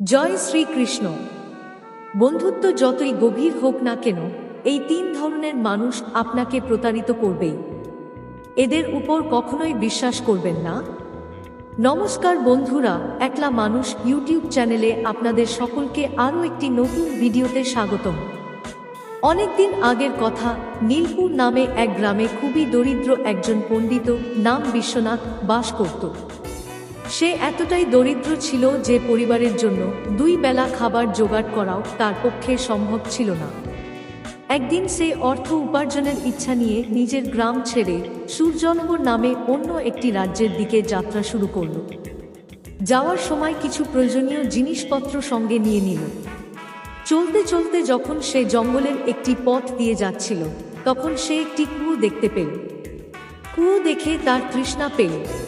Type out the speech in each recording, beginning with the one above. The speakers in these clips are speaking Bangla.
জয় শ্রীকৃষ্ণ বন্ধুত্ব যতই গভীর হোক না কেন, এই তিন ধরনের মানুষ আপনাকে প্রতারিত করবেই। এদের উপর কখনোই বিশ্বাস করবেন না। নমস্কার বন্ধুরা, একলা মানুষ ইউটিউব চ্যানেলে আপনাদের সকলকে আরও একটি নতুন ভিডিওতে স্বাগতম। অনেকদিন আগের কথা, নীলপুর নামে এক গ্রামে খুবই দরিদ্র একজন পণ্ডিত নাম বিশ্বনাথ বাস করত। সে এতটাই দরিদ্র ছিল যে পরিবারের জন্য দুই বেলা খাবার জোগাড় করাও তার পক্ষে সম্ভব ছিল না। একদিন সে অর্থ উপার্জনের ইচ্ছা নিয়ে নিজের গ্রাম ছেড়ে সূর্যনগর নামে অন্য একটি রাজ্যের দিকে যাত্রা শুরু করল। যাওয়ার সময় কিছু প্রয়োজনীয় জিনিসপত্র সঙ্গে নিয়ে নিল। চলতে চলতে যখন সে জঙ্গলের একটি পথ দিয়ে যাচ্ছিল, তখন সে একটি কুয়ো দেখতে পেল। কুয়ো দেখে তার তৃষ্ণা পেল।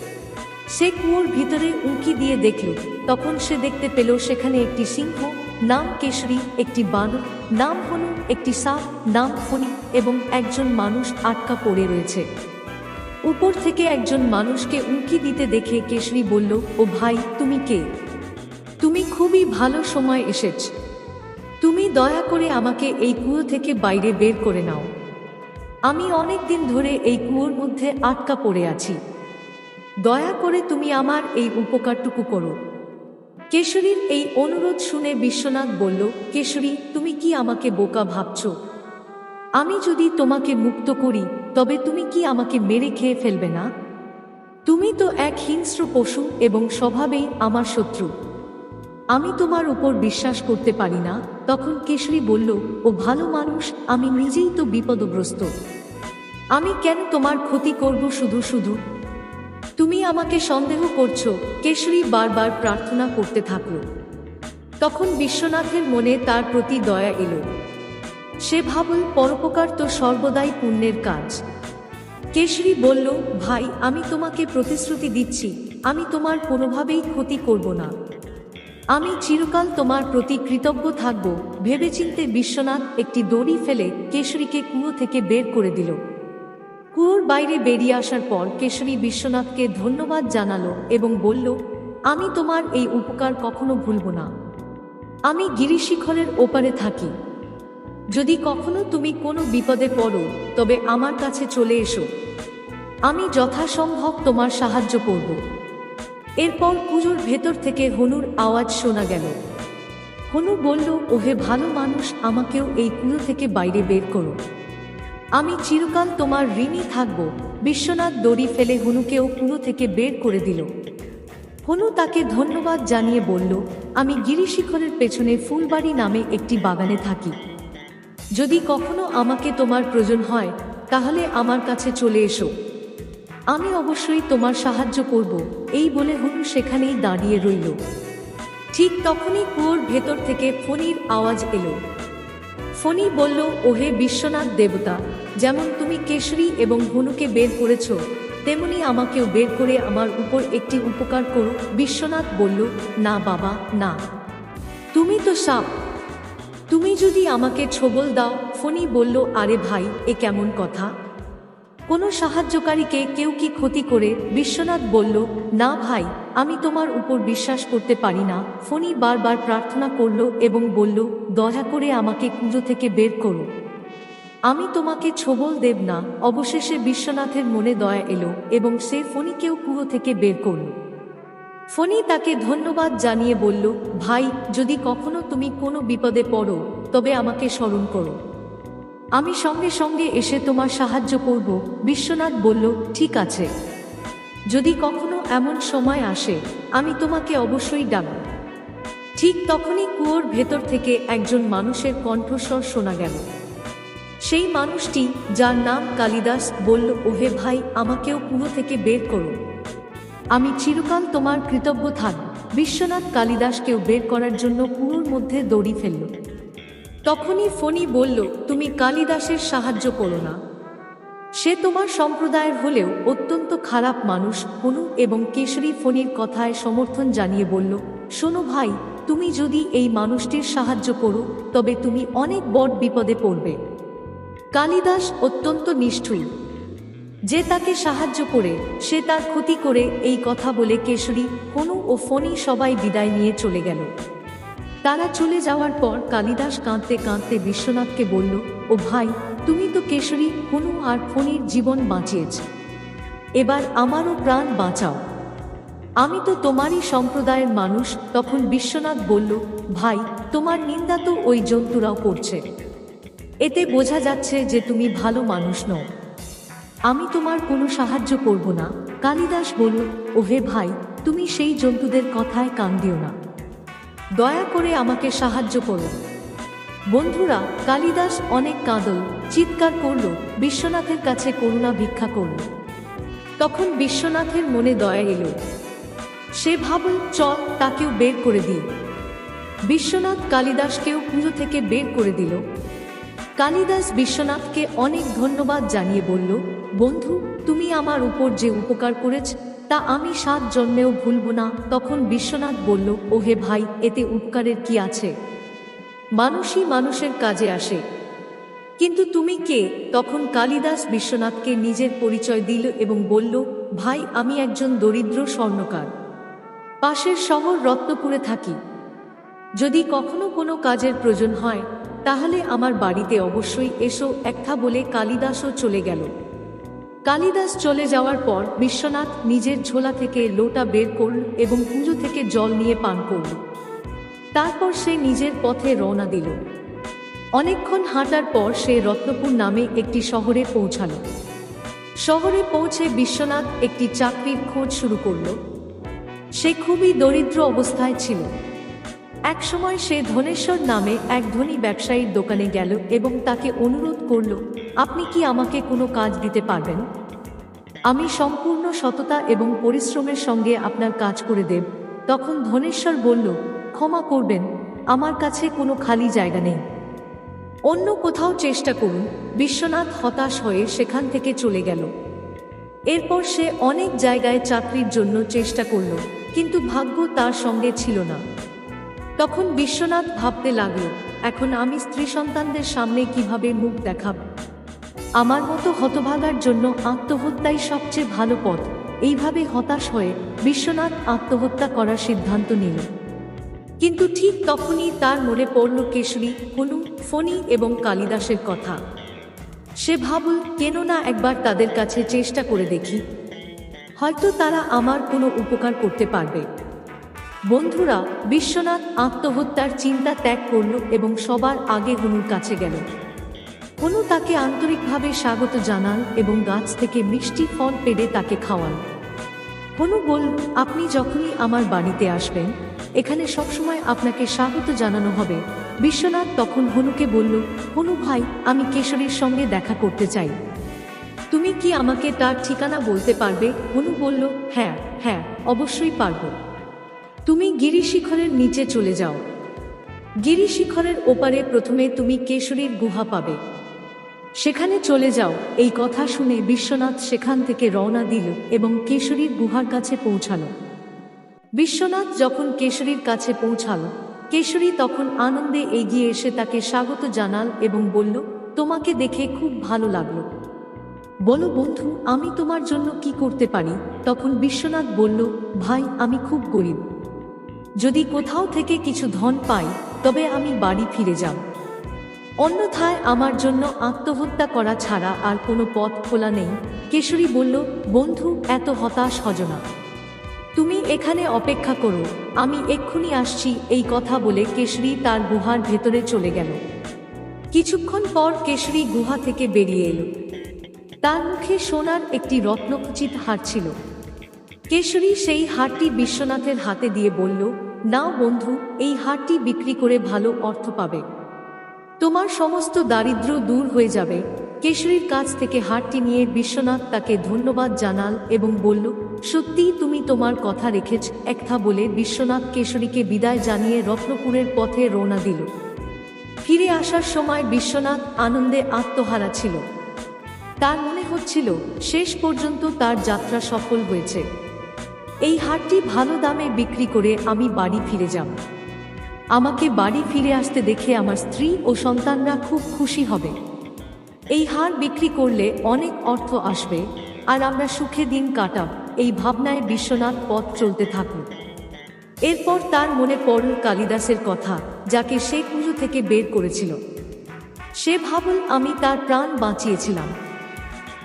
সে কুয়োর ভিতরে উঁকি দিয়ে দেখল। তখন সে দেখতে পেল সেখানে একটি সিংহ, নাম কেশরী, একটি বানর, নাম হনু, একটি সাপ, নাম ফণি এবং একজন মানুষ আটকা পড়ে রয়েছে। উপর থেকে একজন মানুষকে উঁকি দিতে দেখে কেশরী বলল, ও ভাই, তুমি কে? তুমি খুবই ভালো সময় এসেছ। তুমি দয়া করে আমাকে এই কুয়ো থেকে বাইরে বের করে নাও। আমি অনেক দিন ধরে এই কুয়োর মধ্যে আটকা পড়ে আছি। দয়া করে তুমি আমার এই উপকারটুকু করো। কেশরীর এই অনুরোধ শুনে বিশ্বনাথ বলল, কেশরী, তুমি কি আমাকে বোকা ভাবছ? আমি যদি তোমাকে মুক্ত করি, তবে তুমি কি আমাকে মেরে খেয়ে ফেলবে না? তুমি তো এক হিংস্র পশু এবং স্বভাবেই আমার শত্রু। আমি তোমার উপর বিশ্বাস করতে পারি না। তখন কেশরী বলল, ও ভালো মানুষ, আমি নিজেই তো বিপদগ্রস্ত। আমি কেন তোমার ক্ষতি করব শুধু শুধু? তুমি আমাকে সন্দেহ করছ, কেশরী বারবার প্রার্থনা করতে থাকল। তখন বিশ্বনাথের মনে তার প্রতি দয়া এলো। সে ভাবল, পরোপকার তো সর্বদাই পুণ্যের কাজ। কেশরী বলল, ভাই, আমি তোমাকে প্রতিশ্রুতি দিচ্ছি, আমি তোমার কোনোভাবেই ক্ষতি করব না। আমি চিরকাল তোমার প্রতি কৃতজ্ঞ থাকব। ভেবেচিন্তে বিশ্বনাথ একটি দড়ি ফেলে কেশরীকে কুয়ো থেকে বের করে দিল। কুয়োর বাইরে বেরিয়ে আসার পর কেশরী বিশ্বনাথকে ধন্যবাদ জানালো এবং বলল, আমি তোমার এই উপকার কখনো ভুলব না। আমি গিরিশিখরের ওপারে থাকি। যদি কখনো তুমি কোনো বিপদে পড়ো, তবে আমার কাছে চলে এসো। আমি যথাসম্ভব তোমার সাহায্য করব। এরপর পুজোর ভেতর থেকে হনুর আওয়াজ শোনা গেল। হনু বলল, ওহে ভালো মানুষ, আমাকেও এই কুয়ো থেকে বাইরে বের করো। আমি চিরকাল তোমার ঋণী থাকব। বিশ্বনাথ দড়ি ফেলে হনুকেও কুয়ো থেকে বের করে দিল। হনু তাকে ধন্যবাদ জানিয়ে বলল, আমি গিরিশিখরের পেছনে ফুলবাড়ি নামে একটি বাগানে থাকি। যদি কখনো আমাকে তোমার প্রয়োজন হয়, তাহলে আমার কাছে চলে এসো। আমি অবশ্যই তোমার সাহায্য করব। এই বলে হনু সেখানেই দাঁড়িয়ে রইল। ঠিক তখনই কুয়োর ভেতর থেকে ফণির আওয়াজ এলো। ফণি বলল, ওহে বিশ্বনাথ দেবতা, যেমন তুমি কেশরী এবং হনুকে বের করেছ, তেমনি আমাকেও বের করে আমার উপর একটি উপকার করো। বিশ্বনাথ বলল, না বাবা, না। তুমি তো সাপ। তুমি যদি আমাকে ছবল দাও। ফণি বলল, আরে ভাই, এ কেমন কথা? কোনো সাহায্যকারীকে কেউ কি ক্ষতি করে? বিশ্বনাথ বলল, না ভাই, আমি তোমার উপর বিশ্বাস করতে পারি না। ফণি বারবার প্রার্থনা করল এবং বলল, দয়া করে আমাকে কুঁজো থেকে বের করো। আমি তোমাকে ছবল দেব না। অবশেষে বিশ্বনাথের মনে দয়া এলো এবং সে ফণিকেও কুয়ো থেকে বের করল। ফণি তাকে ধন্যবাদ জানিয়ে বলল, ভাই, যদি কখনো তুমি কোনো বিপদে পড়ো, তবে আমাকে স্মরণ করো। আমি সঙ্গে সঙ্গে এসে তোমার সাহায্য করব। বিশ্বনাথ বলল, ঠিক আছে। যদি কখনো এমন সময় আসে, আমি তোমাকে অবশ্যই ডাকব। ঠিক তখনই কুয়োর ভেতর থেকে একজন মানুষের কণ্ঠস্বর শোনা গেল। সেই মানুষটি, যার নাম কালিদাস, বলল, ওহে ভাই, আমাকেও কুয়ো থেকে বের করো। আমি চিরকাল তোমার কৃতজ্ঞ থাকব। বিশ্বনাথ কালিদাসকেও বের করার জন্য কুয়োর মধ্যে দড়ি ফেলল। তখনই ফণি বলল, তুমি কালিদাসের সাহায্য করো না। সে তোমার সম্প্রদায়ের হলেও অত্যন্ত খারাপ মানুষ। হনু এবং কেশরী ফণির কথায় সমর্থন জানিয়ে বলল, শোনো ভাই, তুমি যদি এই মানুষটির সাহায্য করো, তবে তুমি অনেক বড় বিপদে পড়বে। কালিদাস অত্যন্ত নিষ্ঠুর। যে তাকে সাহায্য করে, সে তার ক্ষতি করে এই কথা বলে কেশরী হনু ও ফণি সবাই বিদায় নিয়ে চলে গেল। তারা চলে যাওয়ার পর কালিদাস কাঁদতে কাঁদতে বিশ্বনাথকে বলল, ও ভাই, তুমি তো কেশরী হনু আর ফণির জীবন বাঁচিয়েছ। এবার আমারও প্রাণ বাঁচাও। আমি তো তোমারই সম্প্রদায়ের মানুষ। তখন বিশ্বনাথ বলল, ভাই, তোমার নিন্দা তো ওই জন্তুরাও করছে। এতে বোঝা যাচ্ছে যে তুমি ভালো মানুষ নও। আমি তোমার কোনো সাহায্য করব না। কালিদাস বলল ও হে ভাই, তুমি সেই জন্তুদের কথায় কান দিও না। দয়া করে আমাকে সাহায্য করো বন্ধুরা, কালিদাস অনেক কাঁদল, চিৎকার করল, বিশ্বনাথের কাছে করুণা ভিক্ষা করল। তখন বিশ্বনাথের মনে দয়া এলো। সে ভাবল, চল তাকেও বের করে দিই। বিশ্বনাথ কালিদাসকেও পুজো থেকে বের করে দিল। কালিদাস বিশ্বনাথকে অনেক ধন্যবাদ জানিয়ে বলল, বন্ধু, তুমি আমার উপর যে উপকার করেছ তা আমি সাত জন্মেও ভুলব না। তখন বিশ্বনাথ বলল ও হে ভাই, এতে উপকারের কি আছে? মানুষই মানুষের কাজে আসে। কিন্তু তুমি কে? তখন কালিদাস বিশ্বনাথকে নিজের পরিচয় দিল এবং বলল, ভাই, আমি একজন দরিদ্র স্বর্ণকার। পাশের শহর রত্নপুরে থাকি। যদি কখনো কোনো কাজের প্রয়োজন হয়, তাহলে আমার বাড়িতে অবশ্যই এসো। একথা বলে কালিদাসও চলে গেল। কালিদাস চলে যাওয়ার পর বিশ্বনাথ নিজের ঝোলা থেকে লোটা বের করল এবং পুজো থেকে জল নিয়ে পান করল। তারপর সে নিজের পথে রওনা দিল। অনেকক্ষণ হাঁটার পর সে রত্নপুর নামে একটি শহরে পৌঁছাল। শহরে পৌঁছে বিশ্বনাথ একটি চাকরির খোঁজ শুরু করল। সে খুবই দরিদ্র অবস্থায় ছিল। একসময় সে ধনেশ্বর নামে এক ধনী ব্যবসায়ীর দোকানে গেল এবং তাকে অনুরোধ করল, আপনি কি আমাকে কোনো কাজ দিতে পারবেন? আমি সম্পূর্ণ সততা এবং পরিশ্রমের সঙ্গে আপনার কাজ করে দেব। তখন ধনেশ্বর বলল, ক্ষমা করবেন, আমার কাছে কোনো খালি জায়গা নেই। অন্য কোথাও চেষ্টা করুন। বিশ্বনাথ হতাশ হয়ে সেখান থেকে চলে গেল। এরপর সে অনেক জায়গায় চাকরির জন্য চেষ্টা করল, কিন্তু ভাগ্য তার সঙ্গে ছিল না। তখন বিশ্বনাথ ভাবতে লাগল, এখন আমি স্ত্রী সন্তানদের সামনে কীভাবে মুখ দেখাব? আমার মতো হতভাগার জন্য আত্মহত্যাই সবচেয়ে ভালো পথ। এইভাবে হতাশ হয়ে বিশ্বনাথ আত্মহত্যা করার সিদ্ধান্ত নিল। কিন্তু ঠিক তখনই তার মনে পড়ল কেশরী হনু ফণি এবং কালিদাসের কথা। সে ভাবল, কেন না একবার তাদের কাছে চেষ্টা করে দেখি। হয়তো তারা আমার কোনো উপকার করতে পারবে। বন্ধুরা, বিশ্বনাথ আত্মহত্যার চিন্তা ত্যাগ করল এবং সবার আগে হনুর কাছে গেল। হনু তাকে আন্তরিকভাবে স্বাগত জানান এবং গাছ থেকে মিষ্টি ফল পেড়ে তাকে খাওয়ান হনু বলল, আপনি যখনই আমার বাড়িতে আসবেন, এখানে সবসময় আপনাকে স্বাগত জানানো হবে। বিশ্বনাথ তখন হনুকে বলল, হনু ভাই, আমি কেশরীর সঙ্গে দেখা করতে চাই। তুমি কি আমাকে তার ঠিকানা বলতে পারবে? হনু বলল হ্যাঁ হ্যাঁ অবশ্যই পারব। তুমি গিরিশিখরের নিচে চলে যাও। গিরিশিখরের ওপারে প্রথমে তুমি কেশরীর গুহা পাবে। সেখানে চলে যাও, এই কথা শুনে বিশ্বনাথ সেখান থেকে রওনা দিল এবং কেশরীর গুহার কাছে পৌঁছালো। বিশ্বনাথ যখন কেশরীর কাছে পৌঁছাল, কেশরী তখন আনন্দে এগিয়ে এসে তাকে স্বাগত জানাল এবং বলল, তোমাকে দেখে খুব ভালো লাগল। বলো বন্ধু, আমি তোমার জন্য কি করতে পারি? তখন বিশ্বনাথ বলল, ভাই, আমি খুব গরিব। যদি কোথাও থেকে কিছু ধন পাই, তবে আমি বাড়ি ফিরে যাব। অন্যথায় আমার জন্য আত্মহত্যা করা ছাড়া আর কোনো পথ খোলা নেই। কেশরী বলল, বন্ধু, এত হতাশ হজ না। তুমি এখানে অপেক্ষা করো। আমি এক্ষুনি আসছি। এই কথা বলে কেশরী তার গুহার ভেতরে চলে গেল। কিছুক্ষণ পর কেশরী গুহা থেকে বেরিয়ে এলো। তার মুখে সোনার একটি রত্নখচিত হার ছিল। কেশরী সেই হারটি বিশ্বনাথের হাতে দিয়ে বলল নাও বন্ধু, এই হারটি বিক্রি করে ভালো অর্থ পাবে। তোমার সমস্ত দারিদ্র্য দূর হয়ে যাবে। কেশরীর কাছ থেকে হারটি নিয়ে বিশ্বনাথ তাকে ধন্যবাদ জানাল এবং বলল, সত্যিই তুমি তোমার কথা রেখেছ। একথা বলে বিশ্বনাথ কেশরীকে বিদায় জানিয়ে রত্নপুরের পথে রওনা দিল। ফিরে আসার সময় বিশ্বনাথ আনন্দে আত্মহারা ছিল। তার মনে হচ্ছিল, শেষ পর্যন্ত তার যাত্রা সফল হয়েছে। এই হারটি ভালো দামে বিক্রি করে আমি বাড়ি ফিরে যাব। আমাকে বাড়ি ফিরে আসতে দেখে আমার স্ত্রী ও সন্তানরা খুব খুশি হবে। এই হার বিক্রি করলে অনেক অর্থ আসবে আর আমরা সুখে দিন কাটাব, এই ভাবনায় বিশ্বনাথ পথ চলতে থাকুক এরপর তার মনে পড়ল কালিদাসের কথা, যাকে সে কুজো থেকে বের করেছিল। সে ভাবল আমি তার প্রাণ বাঁচিয়েছিলাম।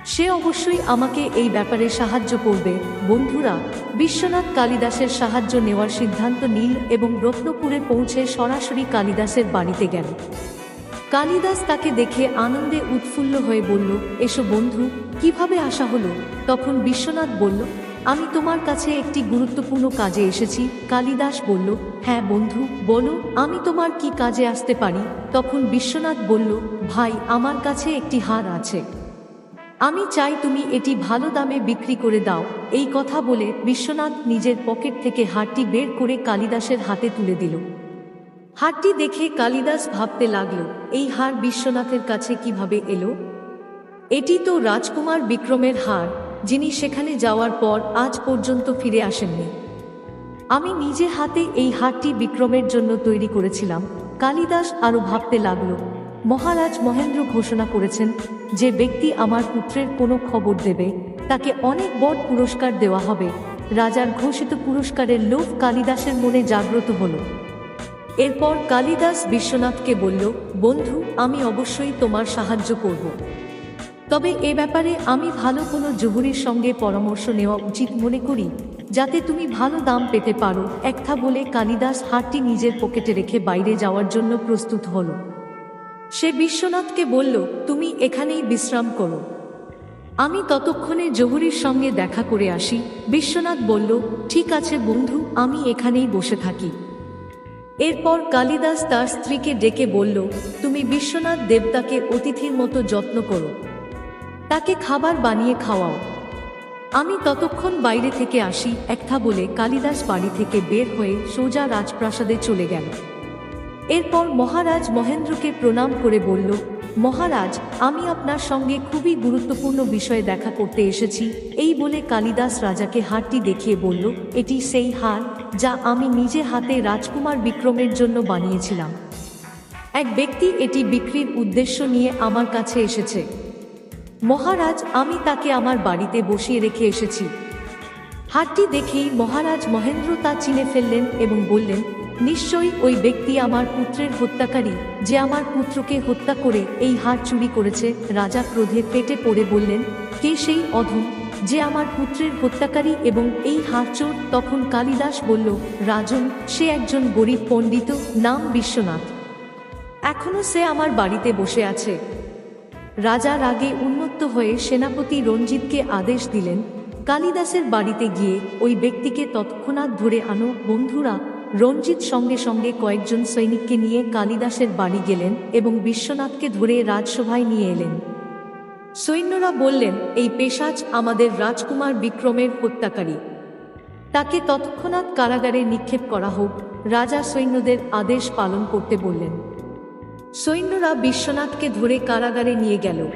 সে অবশ্যই আমাকে এই ব্যাপারে সাহায্য করবে। বন্ধুরা, বিশ্বনাথ কালিদাসের সাহায্য নেওয়ার সিদ্ধান্ত নীল এবং রত্নপুরে পৌঁছে সরাসরি কালিদাসের বাড়িতে গেল। কালিদাস তাকে দেখে আনন্দে উৎফুল্ল হয়ে বলল, এসো বন্ধু, কীভাবে আসা হলো? তখন বিশ্বনাথ বলল, আমি তোমার কাছে একটি গুরুত্বপূর্ণ কাজে এসেছি। কালিদাস বলল হ্যাঁ বন্ধু, বলো, আমি তোমার কি কাজে আসতে পারি? তখন বিশ্বনাথ বলল, ভাই, আমার কাছে একটি হার আছে। আমি চাই তুমি এটি ভালো দামে বিক্রি করে দাও। এই কথা বলে বিশ্বনাথ নিজের পকেট থেকে হারটি বের করে কালিদাসের হাতে তুলে দিল। হারটি দেখে কালিদাস ভাবতে লাগল, এই হার বিশ্বনাথের কাছে কীভাবে এলো? এটি তো রাজকুমার বিক্রমের হার, যিনি সেখানে যাওয়ার পর আজ পর্যন্ত ফিরে আসেননি। আমি নিজে হাতে এই হারটি বিক্রমের জন্য তৈরি করেছিলাম। কালিদাস আরও ভাবতে লাগল মহারাজ মহেন্দ্র ঘোষণা করেছেন যে ব্যক্তি আমার পুত্রের কোনো খবর দেবে, তাকে অনেক বড় পুরস্কার দেওয়া হবে। রাজার ঘোষিত পুরস্কারের লোভ কালিদাসের মনে জাগ্রত হল। এরপর কালিদাস বিশ্বনাথকে বলল, বন্ধু, আমি অবশ্যই তোমার সাহায্য করব। তবে এ ব্যাপারে আমি ভালো কোনো জহুরির সঙ্গে পরামর্শ নেওয়া উচিত মনে করি, যাতে তুমি ভালো দাম পেতে পারো। একথা বলে কালিদাস হাতটি নিজের পকেটে রেখে বাইরে যাওয়ার জন্য প্রস্তুত হলো। সে বিশ্বনাথকে বলল, তুমি এখানেই বিশ্রাম করো। আমি ততক্ষণে জহুরির সঙ্গে দেখা করে আসি। বিশ্বনাথ বলল, ঠিক আছে বন্ধু, আমি এখানেই বসে থাকি। এরপর কালিদাস তার স্ত্রীকে ডেকে বলল, তুমি বিশ্বনাথ দেবতাকে অতিথির মতো যত্ন করো। তাকে খাবার বানিয়ে খাওয়াও। আমি ততক্ষণ বাইরে থেকে আসি। একটা বলে কালিদাস বাড়ি থেকে বের হয়ে সোজা রাজপ্রাসাদে চলে গেল। এরপর মহারাজ মহেন্দ্রকে প্রণাম করে বলল, মহারাজ, আমি আপনার সঙ্গে খুবই গুরুত্বপূর্ণ বিষয়ে দেখা করতে এসেছি। এই বলে কালিদাস রাজাকে হারটি দেখিয়ে বলল, এটি সেই হার যা আমি নিজে হাতে রাজকুমার বিক্রমের জন্য বানিয়েছিলাম। এক ব্যক্তি এটি বিক্রির উদ্দেশ্য নিয়ে আমার কাছে এসেছে। মহারাজ, আমি তাকে আমার বাড়িতে বসিয়ে রেখে এসেছি। হারটি দেখেই মহারাজ মহেন্দ্র তা চিনে ফেললেন এবং বললেন নিশ্চয়ই ওই ব্যক্তি আমার পুত্রের হত্যাকারী, যে আমার পুত্রকে হত্যা করে এই হার চুরি করেছে, রাজা ক্রোধে পেটে পড়ে বললেন, কে সেই অধম, যে আমার পুত্রের হত্যাকারী এবং এই হার চোর? তখন কালিদাস বলল, রাজন, সে একজন গরিব পণ্ডিত, নাম বিশ্বনাথ। এখনও সে আমার বাড়িতে বসে আছে। রাজা রাগে উন্মত্ত হয়ে সেনাপতি রঞ্জিতকে আদেশ দিলেন, কালিদাসের বাড়িতে গিয়ে ওই ব্যক্তিকে তৎক্ষণাৎ ধরে আনো, বন্ধুরা রঞ্জিত সঙ্গে সঙ্গে কয়েকজন সৈনিককে নিয়ে কালিদাসের বাড়ি গেলেন এবং বিশ্বনাথকে ধরে রাজসভায় নিয়ে এলেন। সৈন্যরা বললেন, এই পেশাজ আমাদের রাজকুমার বিক্রমের হত্যাকারী। তাকে তৎক্ষণাৎ কারাগারে নিক্ষেপ করা হোক। রাজা সৈন্যদের আদেশ পালন করতে বললেন। সৈন্যরা বিশ্বনাথকে ধরে কারাগারে নিয়ে গেল।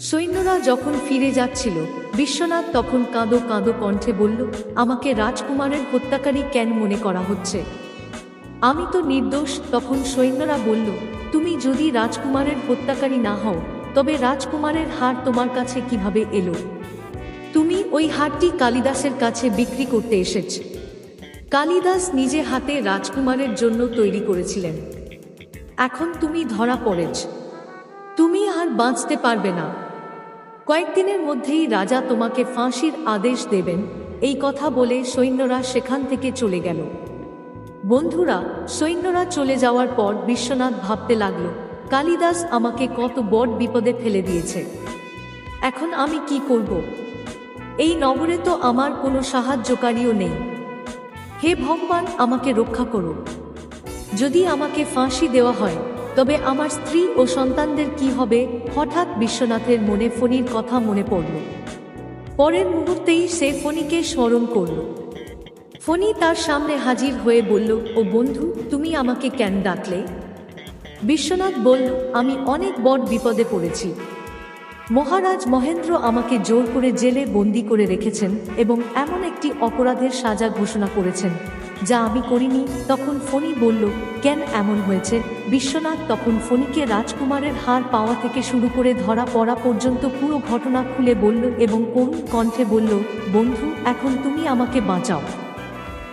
সৈন্যরা যখন ফিরে যাচ্ছিল, বিশ্বনাথ তখন কাঁদো কাঁদো কণ্ঠে বলল, আমাকে রাজকুমারের হত্যাকারী কেন মনে করা হচ্ছে? আমি তো নির্দোষ, তখন সৈন্যরা বলল, তুমি যদি রাজকুমারের হত্যাকারী না হও, তবে রাজকুমারের হার তোমার কাছে কীভাবে এলো? তুমি ওই হারটি কালিদাসের কাছে বিক্রি করতে এসেছ। কালিদাস নিজে হাতে রাজকুমারের জন্য তৈরি করেছিলেন। এখন তুমি ধরা পড়েছ। তুমি আর বাঁচতে পারবে না। কয়েকদিনের মধ্যেই রাজা তোমাকে ফাঁসির আদেশ দেবেন। এই কথা বলে সৈন্যরা সেখান থেকে চলে গেল। বন্ধুরা, সৈন্যরা চলে যাওয়ার পর বিশ্বনাথ ভাবতে লাগল, কালিদাস আমাকে কত বড় বিপদে ফেলে দিয়েছে। এখন আমি কি করব? এই নগরে তো আমার কোনো সাহায্যকারীও নেই। হে ভগবান, আমাকে রক্ষা করো। যদি আমাকে ফাঁসি দেওয়া হয় তবে আমার স্ত্রী ও সন্তানদের কি হবে? হঠাৎ বিশ্বনাথের মনে ফণির কথা মনে পড়ল। পরের মুহূর্তেই সে ফণিকে স্মরণ করল। ফণি তার সামনে হাজির হয়ে বলল, ও বন্ধু, তুমি আমাকে কেন ডাকলে? বিশ্বনাথ বলল, আমি অনেক বড় বিপদে পড়েছি। মহারাজ মহেন্দ্র আমাকে জোর করে জেলে বন্দি করে রেখেছেন এবং এমন একটি অপরাধের সাজা ঘোষণা করেছেন, যা আমি করিনি। তখন ফণি বলল, কেন এমন হয়েছে? বিশ্বনাথ তখন ফণিকে রাজকুমারের হার পাওয়া থেকে শুরু করে ধরা পড়া পর্যন্ত পুরো ঘটনা খুলে বলল এবং কোন কণ্ঠে বলল, বন্ধু, এখন তুমি আমাকে বাঁচাও।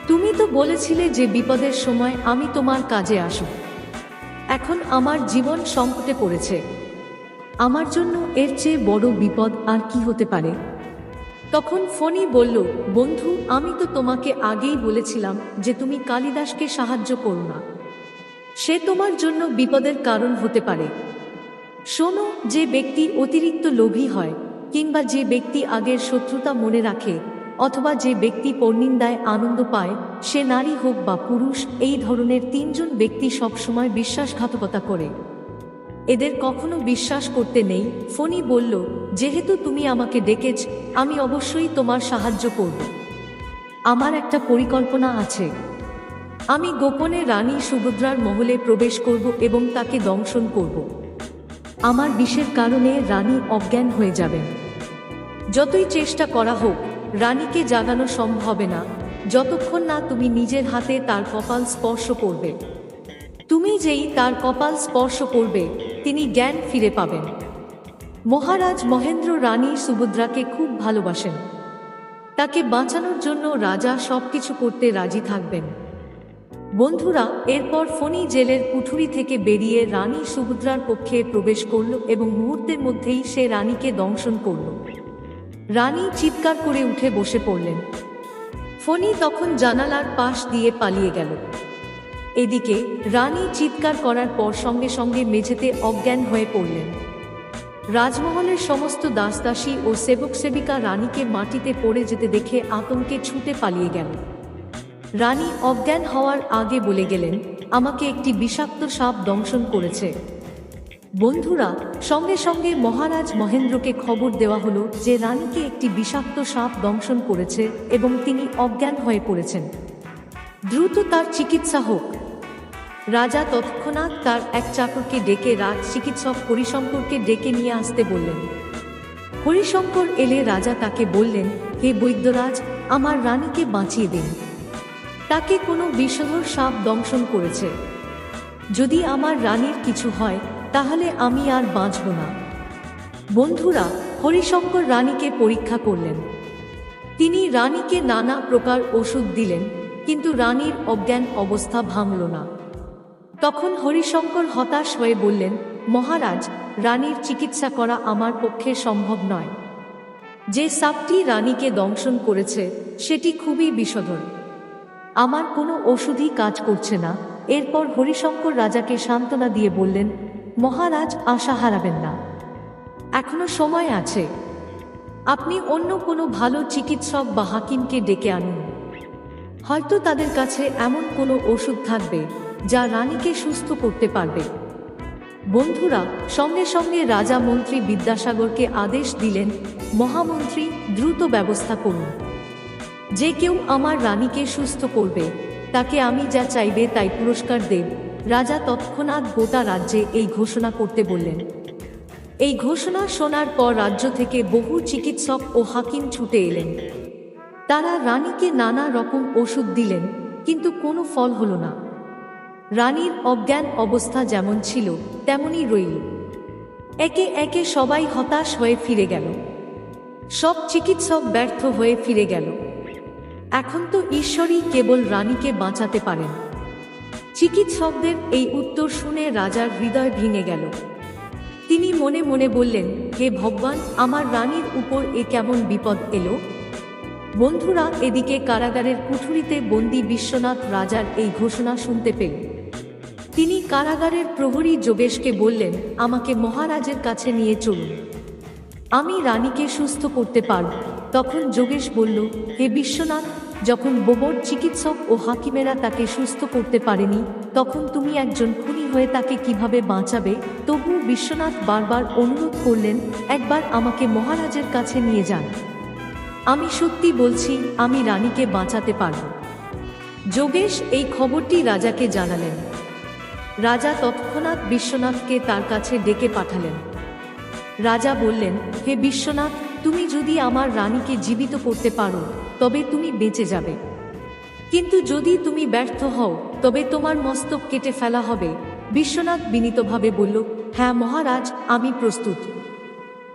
তুমি তো বলেছিলে যে বিপদের সময় আমি তোমার কাজে আসব। এখন আমার জীবন সংকটে পড়েছে। আমার জন্য এর চেয়ে বড় বিপদ আর কি হতে পারে? তখন ফণি বলল, বন্ধু, আমি তো তোমাকে আগেই বলেছিলাম যে তুমি কালিদাসকে সাহায্য করো না। সে তোমার জন্য বিপদের কারণ হতে পারে। শোনো, যে ব্যক্তি অতিরিক্ত লোভী হয়, কিংবা যে ব্যক্তি আগের শত্রুতা মনে রাখে, অথবা যে ব্যক্তি পর্নিন্দায় আনন্দ পায়, সে নারী হোক বা পুরুষ, এই ধরনের তিনজন ব্যক্তি সবসময় বিশ্বাসঘাতকতা করে। এদের কখনো বিশ্বাস করতে নেই। ফণি বলল, যেহেতু তুমি আমাকে ডেকেছ, আমি অবশ্যই তোমার সাহায্য করব। আমার একটা পরিকল্পনা আছে। আমি গোপনে রানী সুভদ্রার মহলে প্রবেশ করব এবং তাকে দংশন করব। আমার বিষের কারণে রানী অজ্ঞান হয়ে যাবেন। যতই চেষ্টা করা হোক, রানীকে জাগানো সম্ভব না। যতক্ষণ না তুমি নিজের হাতে তার কপাল স্পর্শ করবে। তুমি যেই তার কপাল স্পর্শ করবে, তিনি জ্ঞান ফিরে পাবেন। মহারাজ মহেন্দ্র রানী সুভদ্রাকে খুব ভালোবাসেন। তাকে বাঁচানোর জন্য রাজা সবকিছু করতে রাজি থাকবেন। বন্ধুরা, এরপর ফণি জেলের কুঠুরি থেকে বেরিয়ে রানী সুভদ্রার পক্ষে প্রবেশ করল এবং মুহূর্তের মধ্যেই সে রানীকে দংশন করল। রানী চিৎকার করে উঠে বসে পড়লেন। ফণি তখন জানালার পাশ দিয়ে পালিয়ে গেল। এদিকে রানী চিৎকার করার পর সঙ্গে সঙ্গে মেঝেতে অজ্ঞান হয়ে পড়লেন। রাজমহলের সমস্ত দাসদাসী ও সেবক সেবিকা রানীকে মাটিতে পড়ে যেতে দেখে আতঙ্কে ছুটে পালিয়ে গেল। রানী অজ্ঞান হওয়ার আগে বলে গেলেন, আমাকে একটি বিষাক্ত সাপ দংশন করেছে। বন্ধুরা, সঙ্গে সঙ্গে মহারাজ মহেন্দ্রকে খবর দেওয়া হলো যে রানীকে একটি বিষাক্ত সাপ দংশন করেছে এবং তিনি অজ্ঞান হয়ে পড়েছেন। দ্রুত তার চিকিৎসা হোক। রাজা তৎক্ষণাৎ তার এক চাকরকে ডেকে রাজ চিকিৎসক হরিশঙ্করকে ডেকে নিয়ে আসতে বললেন। হরিশঙ্কর এলে রাজা তাকে বললেন, হে বৈদ্যরাজ, আমার রানীকে বাঁচিয়ে দিন। তাকে কোনো বিষধর সাপ দংশন করেছে। যদি আমার রানীর কিছু হয়, তাহলে আমি আর বাঁচব না। বন্ধুরা, হরিশঙ্কর রানীকে পরীক্ষা করলেন। তিনি রানীকে নানা প্রকার ওষুধ দিলেন, কিন্তু রানীর অজ্ঞান অবস্থা ভাঙল না। তখন হরিশঙ্কর হতাশ হয়ে বললেন, মহারাজ, রানীর চিকিৎসা করা আমার পক্ষে সম্ভব নয়। যে সাপটি রানীকে দংশন করেছে, সেটি খুবই বিষধর। আমার কোনো ওষুধই কাজ করছে না। এরপর হরিশঙ্কর রাজাকে সান্ত্বনা দিয়ে বললেন, মহারাজ, আশা হারাবেন না। এখনও সময় আছে। আপনি অন্য কোনো ভালো চিকিৎসক বা হাকিমকে ডেকে আনুন। হয়তো তাদের কাছে এমন কোনো ওষুধ থাকবে, যা রানীকে সুস্থ করতে পারবে। বন্ধুরা, সঙ্গে সঙ্গে রাজা মন্ত্রী বিদ্যাসাগরকে আদেশ দিলেন, মহামন্ত্রী দ্রুত ব্যবস্থা করুন। যে কেউ আমার রানীকে সুস্থ করবে, তাকে আমি যা চাইবে তাই পুরস্কার দেব। রাজা তৎক্ষণাৎ গোটা রাজ্যে এই ঘোষণা করতে বললেন। এই ঘোষণা শোনার পর রাজ্য থেকে বহু চিকিৎসক ও হাকিম ছুটে এলেন। তারা রানীকে নানা রকম ওষুধ দিলেন, কিন্তু কোনো ফল হলো না। রানীর অজ্ঞান অবস্থা যেমন ছিল, তেমনই রইল। একে একে সবাই হতাশ হয়ে ফিরে গেল। সব চিকিৎসক ব্যর্থ হয়ে ফিরে গেল। এখন তো ঈশ্বরই কেবল রানীকে বাঁচাতে পারেন। চিকিৎসকদের এই উত্তর শুনে রাজার হৃদয় ভেঙে গেল। তিনি মনে মনে বললেন, হে ভগবান, আমার রানীর উপর এ কেমন বিপদ এলো? বন্ধুরা, এদিকে কারাগারের কুঠুরিতে বন্দি বিশ্বনাথ রাজার এই ঘোষণা শুনতে পেল। তিনি কারাগারের প্রহরী যোগেশকে বললেন, আমাকে মহারাজের কাছে নিয়ে চলুন। আমি রানীকে সুস্থ করতে পারব। তখন যোগেশ বলল, হে বিশ্বনাথ যখন বোবর চিকিৎসক ও হাকিমেরা তাকে সুস্থ করতে পারেনি, তখন তুমি একজন খুনি হয়ে তাকে কীভাবে বাঁচাবে? তবু বিশ্বনাথ বারবার অনুরোধ করলেন, একবার আমাকে মহারাজের কাছে নিয়ে যান। আমি সত্যি বলছি, আমি রানীকে বাঁচাতে পারব। যোগেশ এই খবরটি রাজাকে জানালেন। রাজা তৎক্ষণাৎ বিশ্বনাথকে তার কাছে ডেকে পাঠালেন। রাজা বললেন, হে বিশ্বনাথ, তুমি যদি আমার রানীকে জীবিত করতে পারো তবে তুমি বেঁচে যাবে। কিন্তু যদি তুমি ব্যর্থ হও, তবে তোমার মস্তক কেটে ফেলা হবে। বিশ্বনাথ বিনীতভাবে বলল হ্যাঁ মহারাজ, আমি প্রস্তুত।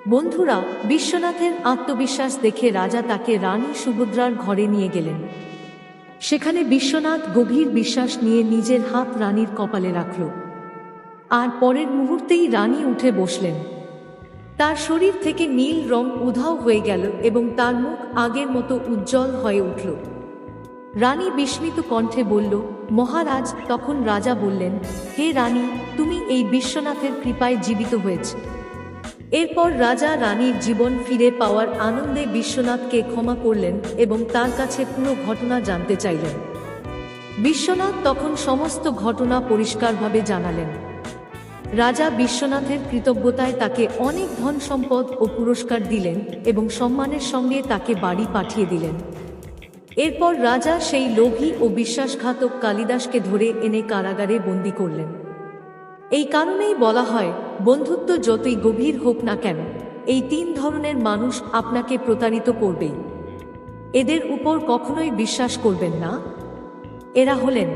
বন্ধুরা, বিশ্বনাথের আত্মবিশ্বাস দেখে রাজা তাকে রানী সুভদ্রার ঘরে নিয়ে গেলেন। সেখানে বিশ্বনাথ গভীর বিশ্বাস নিয়ে নিজের হাত রানীর কপালে রাখল। আর পরের মুহূর্তেই রানী উঠে বসলেন। তার শরীর থেকে নীল রং উধাও হয়ে গেল এবং তার মুখ আগের মতো উজ্জ্বল হয়ে উঠল। রানী বিস্মিত কণ্ঠে বলল, মহারাজ, তখন রাজা বললেন, হে রানী, তুমি এই বিশ্বনাথের কৃপায় জীবিত হয়েছে। এরপর রাজা রানীর জীবন ফিরে পাওয়ার আনন্দে বিশ্বনাথকে ক্ষমা করলেন এবং তার কাছে পুরো ঘটনা জানতে চাইলেন। বিশ্বনাথ তখন সমস্ত ঘটনা পরিষ্কারভাবে জানালেন। রাজা বিশ্বনাথের কৃতজ্ঞতায় তাকে অনেক ধন সম্পদ ও পুরস্কার দিলেন এবং সম্মানের সঙ্গে তাকে বাড়ি পাঠিয়ে দিলেন। এরপর রাজা সেই লোভী ও বিশ্বাসঘাতক কালিদাসকে ধরে এনে কারাগারে বন্দি করলেন। এই কারণেই বলা হয়, বন্ধুত্ব যতই গভীর হোক না কেন, এই তিন ধরনের মানুষ আপনাকে প্রতারিত করবেই। এদের উপর কখনোই বিশ্বাস করবেন না। এরা হলেন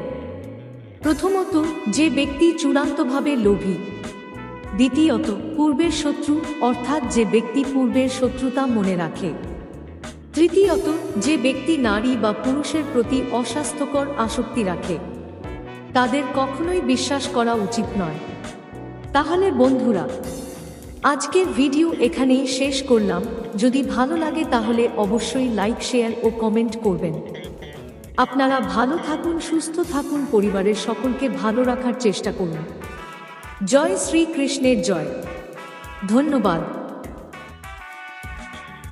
প্রথমত, যে ব্যক্তি চূড়ান্তভাবে লোভী। দ্বিতীয়ত, পূর্বের শত্রু, অর্থাৎ যে ব্যক্তি পূর্বের শত্রুতা মনে রাখে। তৃতীয়ত, যে ব্যক্তি নারী বা পুরুষের প্রতি অস্বাস্থ্যকর আসক্তি রাখে। তাদের কখনোই বিশ্বাস করা উচিত নয়। তাহলে বন্ধুরা, আজকের ভিডিও এখানেই শেষ করলাম। যদি ভালো লাগে তাহলে অবশ্যই লাইক, শেয়ার ও কমেন্ট করবেন। আপনারা ভালো থাকুন, সুস্থ থাকুন, পরিবারের সকলকে ভালো রাখার চেষ্টা করুন। জয় শ্রীকৃষ্ণের জয়। ধন্যবাদ।